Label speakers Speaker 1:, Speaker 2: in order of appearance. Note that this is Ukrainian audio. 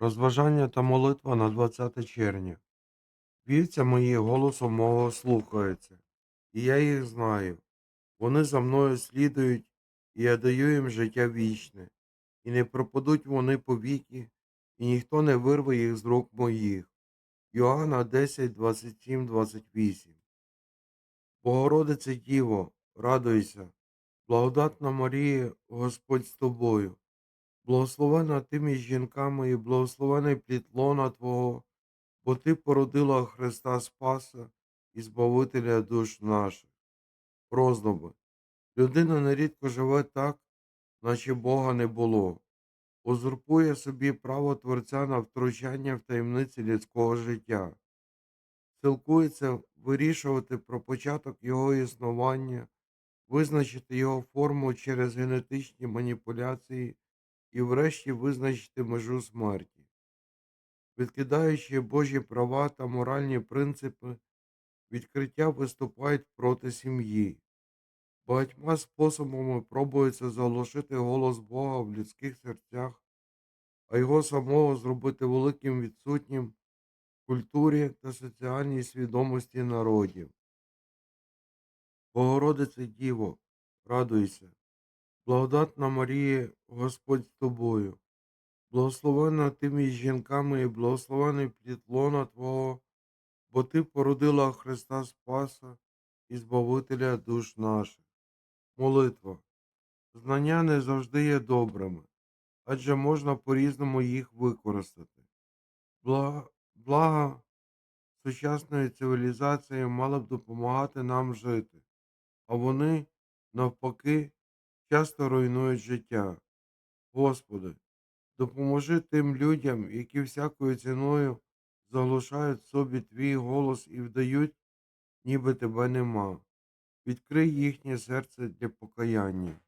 Speaker 1: Розважання та молитва на 20 червня. Вівця мої голосом мого слухаються, і я їх знаю. Вони за мною слідують, і я даю їм життя вічне, і не пропадуть вони повіки, і ніхто не вирве їх з рук моїх. Йоанна 10, 27, 28. Богородице Діво, радуйся, благодатна Марія, Господь з тобою. Благословена ти між жінками і благословений плід лона Твого, бо Ти породила Христа Спаса і Збавителя душ наших. Роздуми. Людина нерідко живе так, наче Бога не було, узурпує собі право Творця на втручання в таємниці людського життя, силкується вирішувати про початок його існування, визначити його форму через генетичні маніпуляції і врешті визначити межу смерті. Відкидаючи Божі права та моральні принципи, відкриття виступають проти сім'ї. Багатьма способами пробується заглушити голос Бога в людських серцях, а його самого зробити великим відсутнім в культурі та соціальній свідомості народів. Богородице Діво, радуйся, благодатна Марія, Господь з тобою, благословена ти між жінками і благословений плід лона Твого, бо Ти породила Христа Спаса і Збавителя душ наших. Молитва. Знання не завжди є добрими, адже можна по-різному їх використати. Блага, блага сучасної цивілізації мали б допомагати нам жити, а вони, навпаки, часто руйнують життя. Господи, допоможи тим людям, які всякою ціною заглушають в собі Твій голос і вдають, ніби тебе нема. Відкрий їхнє серце для покаяння.